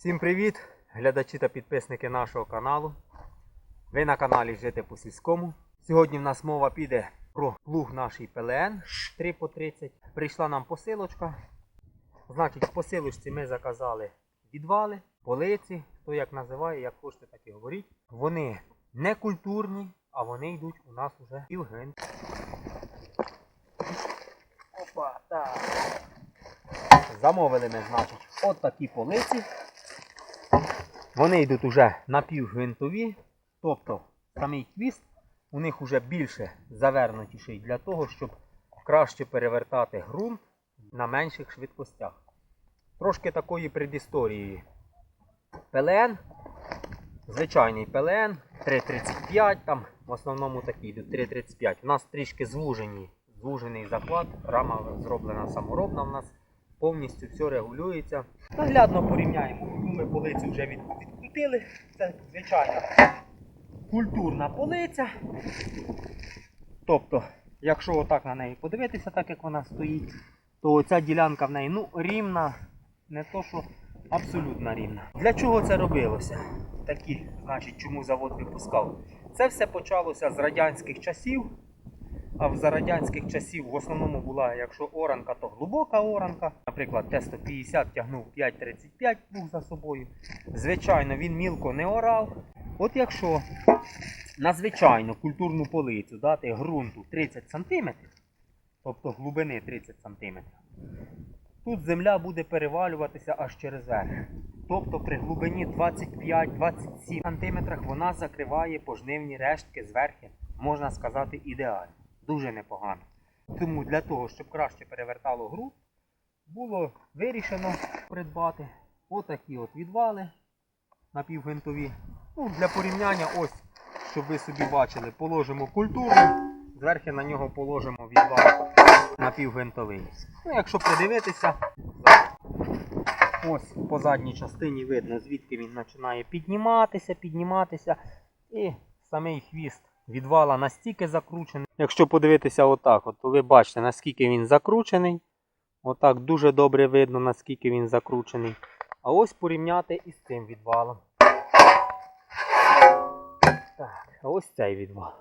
Всім привіт, глядачі та підписники нашого каналу. Ви на каналі Жити по сільському. Сьогодні в нас мова піде про плуг нашій ПЛН 3 по 30. Прийшла нам посилочка. Значить, в посилочці ми заказали відвали, полиці, хто як називає, як хочете, так і говоріть. Вони не культурні, а вони йдуть у нас уже півгин. Опа, так. Замовили ми, значить, от такі полиці. Вони йдуть уже напівгвинтові, тобто самий хвіст у них вже більше завернутіший для того, щоб краще перевертати ґрунт на менших швидкостях. Трошки такої предісторії. ПЛН, звичайний ПЛН 3.35, там в основному такі йдуть 3.35. У нас трішки звужені, звужений заклад, рама зроблена саморобна у нас повністю все регулюється. Наглядно порівняємо. Ми полицю вже відкрутили. Це звичайна культурна полиця. Тобто, якщо отак на неї подивитися, так як вона стоїть, то ця ділянка в неї ну, рівна, не то що абсолютно рівна. Для чого це робилося? Такі, значить, чому завод випускав? Це все почалося з радянських часів. А в за радянських часів в основному була, якщо оранка, то глибока оранка. Наприклад, Т-150 тягнув 5,35 плуг за собою. Звичайно, він мілко не орав. От якщо на звичайну культурну полицю дати ґрунту 30 см, тобто глибини 30 см, тут земля буде перевалюватися аж через верх. Тобто при глибині 25-27 см вона закриває пожнивні рештки зверхи, можна сказати, ідеально. Дуже непогано. Тому для того, щоб краще перевертало ґрунт, було вирішено придбати отакі от відвали напівгвинтові. Ну, для порівняння, ось, щоб ви собі бачили, положимо культуру, зверху на нього положимо відвал напівгвинтовий. Ну, якщо придивитися, ось по задній частині видно, звідки він починає підніматися, підніматися. І самий хвіст відвала настільки закручений. Якщо подивитися отак, от, то ви бачите, наскільки він закручений. Отак дуже добре видно, наскільки він закручений. А ось порівняти із цим відвалом. Так, а ось цей відвал.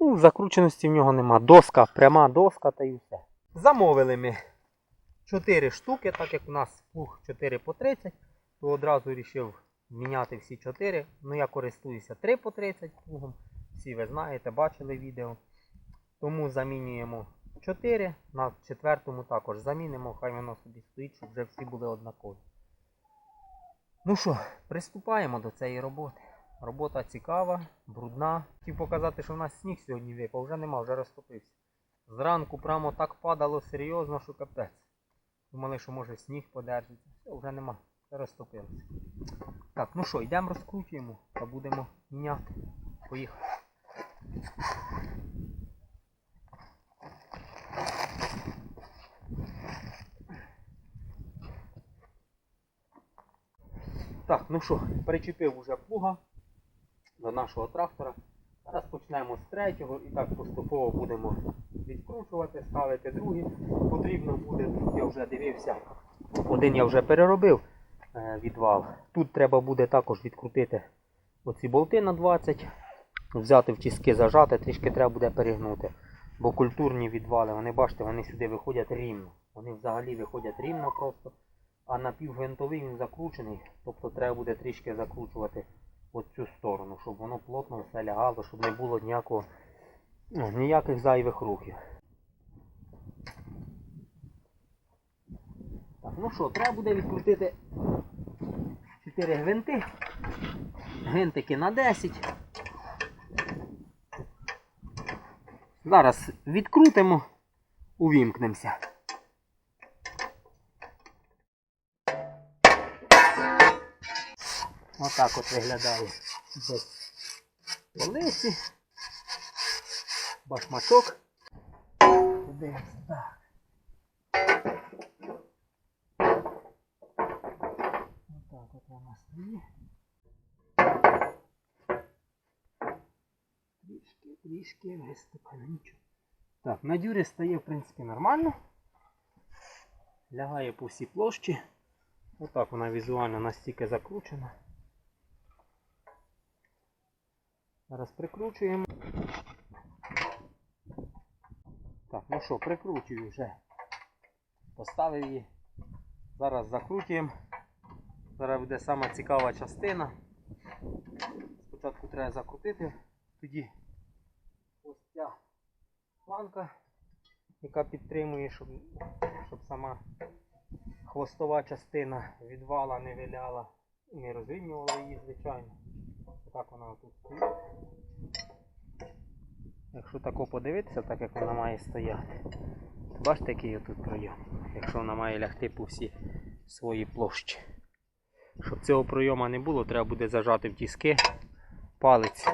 Ну, закрученості в нього нема. Доска, пряма доска та й все. Замовили ми 4 штуки, так як у нас плуг 4 по 30, то одразу вирішив міняти всі 4. Ну я користуюся 3 по 30 плугом. Всі ви знаєте, бачили відео. Тому замінюємо 4, на четвертому також замінимо, хай воно собі стоїть, щоб вже всі були однакові. Ну що, приступаємо до цієї роботи. Робота цікава, брудна. Хотів показати, що в нас сніг сьогодні випав, вже нема, вже розтопився. Зранку прямо так падало серйозно, що капець. Думали, що може сніг подержиться. Все, вже нема, розтопилося. Так, ну що, йдемо розкручуємо та будемо міняти. Поїхали. Так, ну що, причепив уже плуга до нашого трактора. Зараз почнемо з третього і так поступово будемо відкручувати, ставити другий. Потрібно буде, я вже дивився, один я вже переробив е, відвал. Тут треба буде також відкрутити оці болти на 20, взяти в тіски, зажати, трішки треба буде перегнути. Бо культурні відвали, вони бачите, вони сюди виходять рівно. Вони взагалі виходять рівно просто. А напівгвинтовий він закручений, тобто треба буде трішки закручувати от цю сторону, щоб воно плотно все лягало, щоб не було ніякого, ну, ніяких зайвих рухів. Так, ну що, треба буде відкрутити 4 гвинти. Гвинтики на 10. Зараз відкрутимо, увімкнемося. Отак от виглядає без полиці. Башмачок. Дивимося. Так. Отак от вона стоїть. Трішки, виступає, нічого. Так, на дюрі стає в принципі нормально. Лягає по всій площі. Отак вона візуально настільки закручена. Зараз прикручуємо. Так, ну що, прикручую вже. Поставив її. Зараз закрутуємо. Зараз буде сама цікава частина. Спочатку треба закрутити, тоді планка, яка підтримує, щоб, щоб сама хвостова частина від вала не виляла і не розрівнювала її, звичайно. Отак вона тут стоїть. Якщо тако подивитися, так як вона має стояти, то бачите, який тут пройом. Якщо вона має лягти по всій своїй площі. Щоб цього пройома не було, треба буде зажати в тіски палець,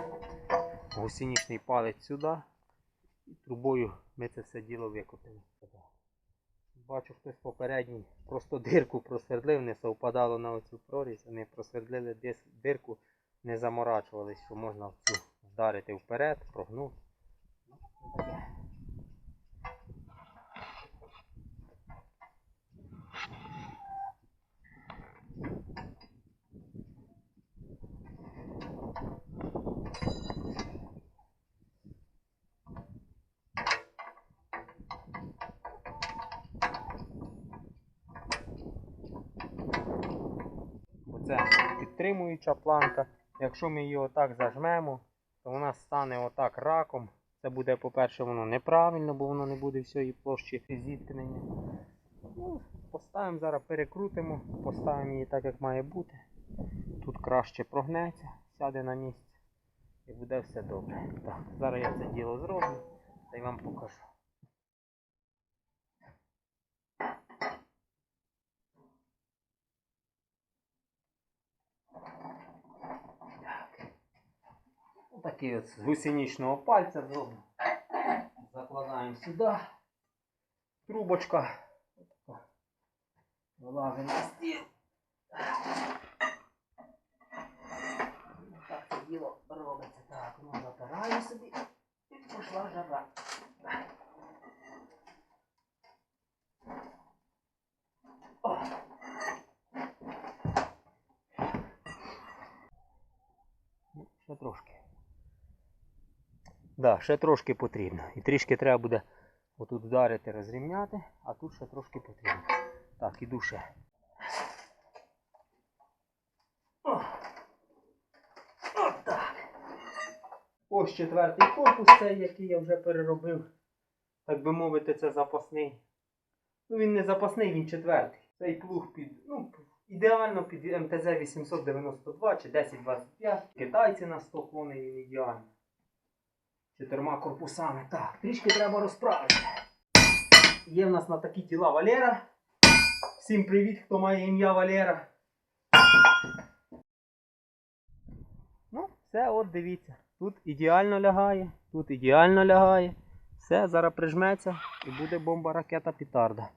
гусеничний палець сюди. Трубою ми це все діло викотимо. Бачу, хтось попередній просто дирку просвердлив, не совпадало на оцю прорізь, вони просвердлили дирку, не заморачувались, що можна вдарити вперед, прогнути. Ну, таке. Оце підтримуюча планка. Якщо ми її отак зажмемо, то вона стане отак раком. Це буде, по-перше, воно неправильно, бо воно не буде всієї площі зіткнення. Ну, поставимо зараз, перекрутимо, поставимо її так, як має бути. Тут краще прогнеться, сяде на місце і буде все добре. Так, зараз я це діло зроблю та й вам покажу. Отакий от з гусеничного пальця зроблю. Закладаємо сюди. Трубочка. Отака. Вилазимо на стіл. Так це діло робиться. Так, ну запираю собі і пішла жара. О. Ну, Ще трошки. Да, ще трошки потрібно. І трішки треба буде отут вдарити, розрівняти, а тут ще трошки потрібно. Так, іду ще. Ось четвертий корпус цей, який я вже переробив. Так би мовити, це запасний. Ну він не запасний, він четвертий. Цей плуг під, ну, ідеально під МТЗ 892 чи 1025. Китайці на 100 коней він ідеально. Чотирма корпусами. Так, трішки треба розправити. Є в нас на такі діла Валера. Всім привіт, хто має ім'я Валера. Ну, все, от дивіться. Тут ідеально лягає, тут ідеально лягає. Все, зараз прижметься і буде бомба ракета петарда.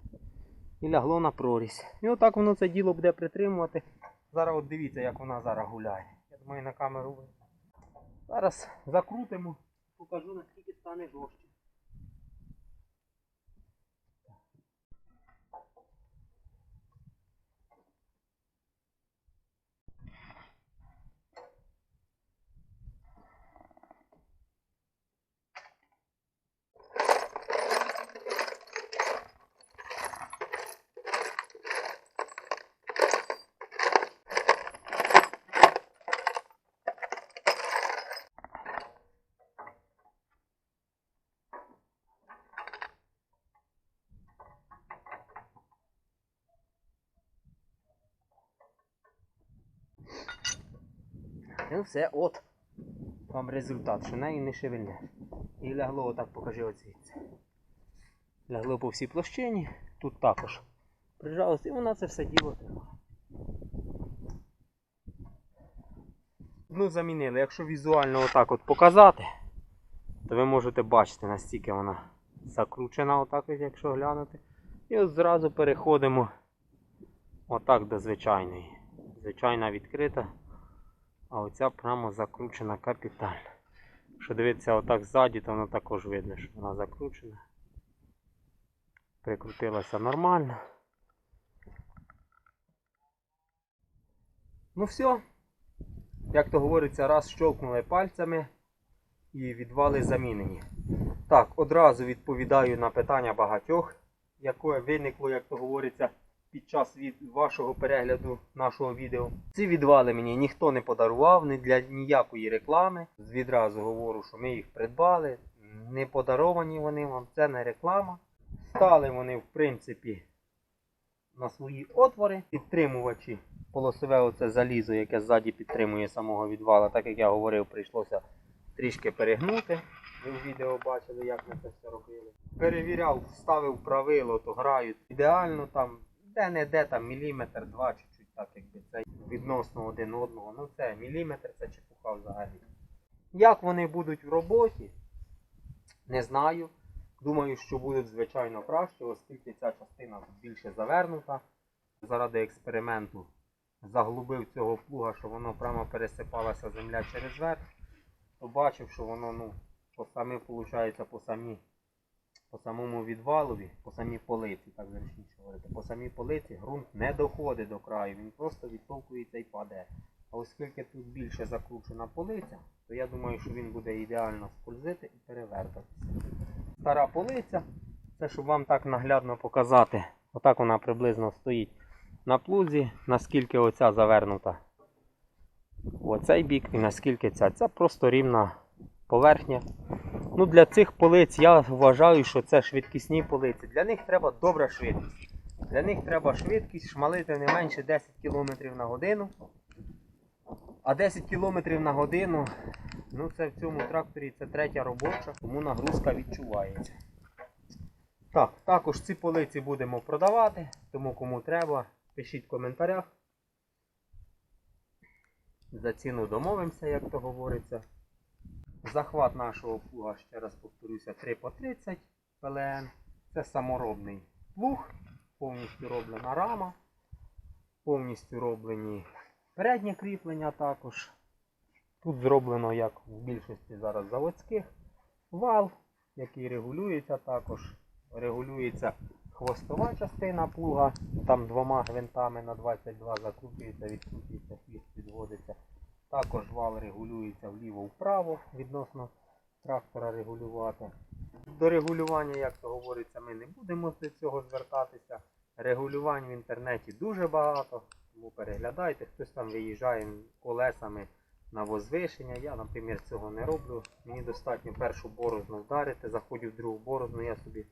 І лягло на прорізь. І отак воно це діло буде притримувати. Зараз от дивіться, як вона зараз гуляє. Я думаю, на камеру видно. Зараз закрутимо, покажу наскільки стане жорстче. Ну все, от вам результат, що неї не шевельне. І лягло отак, покажи озвідси. Лягло по всій площині, тут також прижалось, і вона це все діло тримає. Ну, замінили. Якщо візуально отак от показати, то ви можете бачити, настільки вона закручена, отак, якщо глянути. І от зразу переходимо отак до звичайної. Звичайна відкрита. А оця прямо закручена капітально. Якщо дивитися отак ззаді, то воно також видно, що вона закручена. Прикрутилася нормально. Ну все. Як то говориться, раз щелкнули пальцями і відвали замінені. Так, одразу відповідаю на питання багатьох, яке виникло, як то говориться, під час від вашого перегляду нашого відео. Ці відвали мені ніхто не подарував, не для ніякої реклами. Відразу говорю, що ми їх придбали. Не подаровані вони вам, це не реклама. Стали вони, в принципі, на свої отвори, підтримувачі полосове оце залізо, яке ззаді підтримує самого відвала, так як я говорив, прийшлося трішки перегнути. Ви в відео бачили, як ми це все робили. Перевіряв, вставив правило, то грають ідеально там, де-не-де там міліметр, два, чуть-чуть так, якби це відносно один одного. Ну це міліметр, це чепуха взагалі. Як вони будуть в роботі, не знаю. Думаю, що будуть звичайно краще, оскільки ця частина більше завернута. Заради експерименту заглубив цього плуга, що воно прямо пересипалася земля через верх. Побачив, що воно ну, по самі, виходить, по самі, по самому відвалові, по самій полиці, так зручніше говорити, по самій полиці ґрунт не доходить до краю, він просто відтовкується і паде. А оскільки тут більше закручена полиця, то я думаю, що він буде ідеально скользити і перевертатися. Стара полиця, це щоб вам так наглядно показати. Отак вона приблизно стоїть на плузі, наскільки оця завернута оцей бік і наскільки ця. Це просто рівна поверхня. Ну, Для цих полиць я вважаю, що це швидкісні полиці. Для них треба добра швидкість. Для них треба швидкість шмалити не менше 10 км на годину. А 10 км на годину, ну це в цьому тракторі це третя робоча, тому нагрузка відчувається. Так, також ці полиці будемо продавати, тому кому треба, пишіть в коментарях. За ціну домовимося, як то говориться. Захват нашого плуга, ще раз повторюся, 3 по 30 ПЛН. Це саморобний плуг, повністю роблена рама, повністю роблені переднє кріплення також. Тут зроблено, як в більшості зараз заводських, вал, який регулюється також. Регулюється хвостова частина плуга, там двома гвинтами на 22 закручується, відкручується, хвіст підводиться. Також вал регулюється вліво-вправо відносно трактора регулювати. До регулювання, як то говориться, ми не будемо до цього звертатися. Регулювань в інтернеті дуже багато, тому переглядайте, хтось там виїжджає колесами на возвишення. Я, наприклад, цього не роблю. Мені достатньо першу борозну вдарити, заходжу в другу борозну, я собі,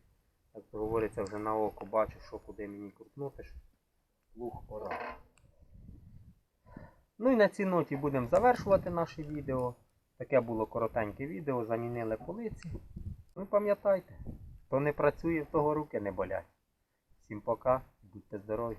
як то говориться, вже на око бачу, що куди мені крутнути, щоб луг пора. Ну і на цій ноті будемо завершувати наше відео. Таке було коротеньке відео, замінили полиці. Ну пам'ятайте, хто не працює, того руки не болять. Всім пока, будьте здорові!